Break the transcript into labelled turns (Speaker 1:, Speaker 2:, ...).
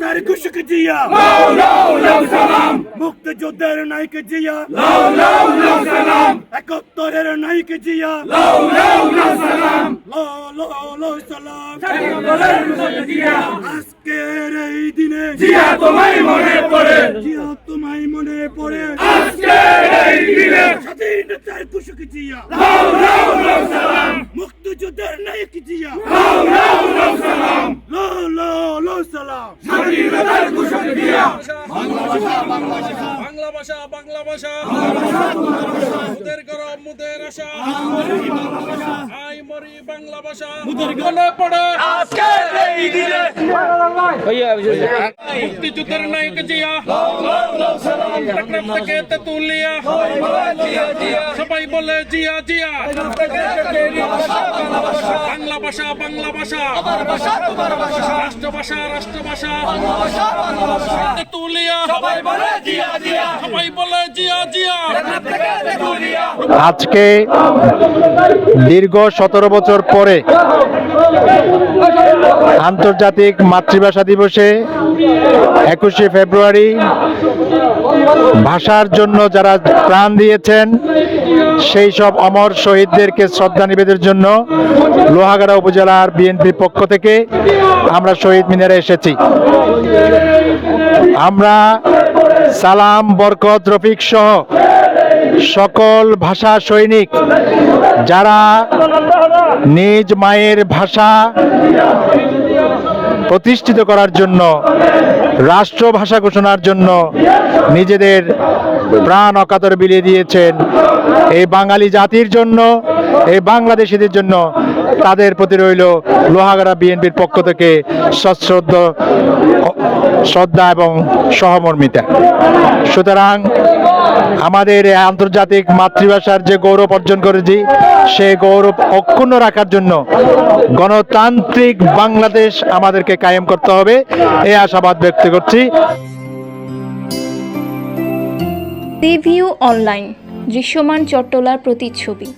Speaker 1: তার কুশক জিয়া। মুক্তিযোদ্ধার নায়ক জিয়া। একাত্তরের নায়ক জিয়া। আজকের এই দিনে
Speaker 2: জিয়া তোমায় মনে পড়ে।
Speaker 1: জিয়া তোমায় মনে পড়ে।
Speaker 2: আজকের এই দিনে
Speaker 1: স্বাধীনতার কুশক জিয়া।
Speaker 2: লাউ লাউ লাউ সালাম।
Speaker 1: মুক্তিযোদ্ধার নায়ক জিয়া।
Speaker 2: স্বাধীনতার ঘোষক দিয়া
Speaker 3: বাংলা ভাষা বাংলা ভাষা। মুদের গরম মুদের আশা আই মরি বাংলা ভাষা। পড়ে
Speaker 2: আজকের এই দিনে
Speaker 3: তেতুলিয়া সবাই বলে জিয়া জিয়া বাংলা ভাষা বাংলা ভাষা রাষ্ট্রভাষা রাষ্ট্রভাষা তেতুলিয়া
Speaker 2: সবাই বলে জিয়া জিয়া
Speaker 3: বলে জিয়া জিয়া
Speaker 4: আজকে দীর্ঘ সতেরো বছর পরে আন্তর্জাতিক মাতৃভাষা দিবসে একুশে ফেব্রুয়ারি। ভাষার জন্য যারা প্রাণ দিয়েছেন, সেই সব অমর শহীদদেরকে শ্রদ্ধা নিবেদনের জন্য লোহাগাড়া উপজেলার বিএনপির পক্ষ থেকে আমরা শহীদ মিনারে এসেছি। আমরা সালাম, বরকত, রফিক সহ সকল ভাষা সৈনিক যারা নিজ মায়ের ভাষা প্রতিষ্ঠিত করার জন্য রাষ্ট্রভাষা ঘোষণার জন্য নিজেদের প্রাণ অকাতর বিলিয়ে দিয়েছেন। এই বাঙালি জাতির জন্য, এই বাংলাদেশিদের জন্য তাদের প্রতি রইল লোহাগড়া বিএনপির পক্ষ থেকে সশ্রদ্ধ, শ্রদ্ধা এবং সহমর্মিতা। সুতরাং আমাদের আন্তর্জাতিক মাতৃভাষার যে গৌরব অর্জন করেছি সে গৌরব অক্ষুণ্ণ রাখার জন্য গণতান্ত্রিক বাংলাদেশ আমাদেরকে কায়েম করতে হবে, এই আশাবাদ ব্যক্ত করছি।
Speaker 5: টিভিউ অনলাইন, দৃশ্যমান চট্টলার প্রতিচ্ছবি।